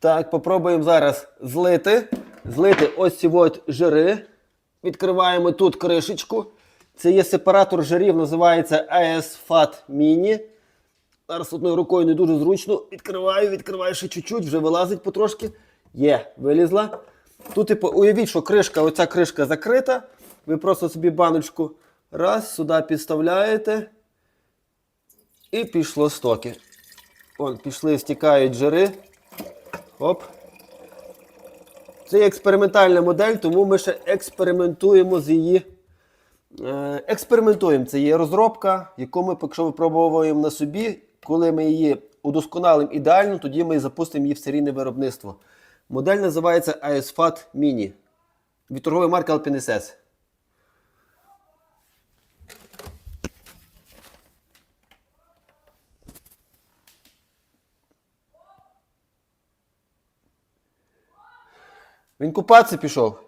Так, попробуємо зараз злити. Злити ось ці от жири. Відкриваємо тут кришечку. Це є сепаратор жирів, називається ASFAT Mini. Зараз одною рукою не дуже зручно. Відкриваю, відкриваю ще чуть-чуть, вже вилазить потрошки. Є, вилізла. Тут, типу, уявіть, що кришка, оця кришка закрита. Ви просто собі баночку раз, сюди підставляєте. І пішло стоки. Вон, пішли, стікають жири. Оп. Це є експериментальна модель, тому ми ще експериментуємо з її. Е, експериментуємо. Це є розробка, яку ми поки що випробовуємо на собі. Коли ми її удосконалимо ідеально, тоді ми запустимо її в серійне виробництво. Модель називається ASFAT Mini від торгової марки Alpine Він купатися пішов.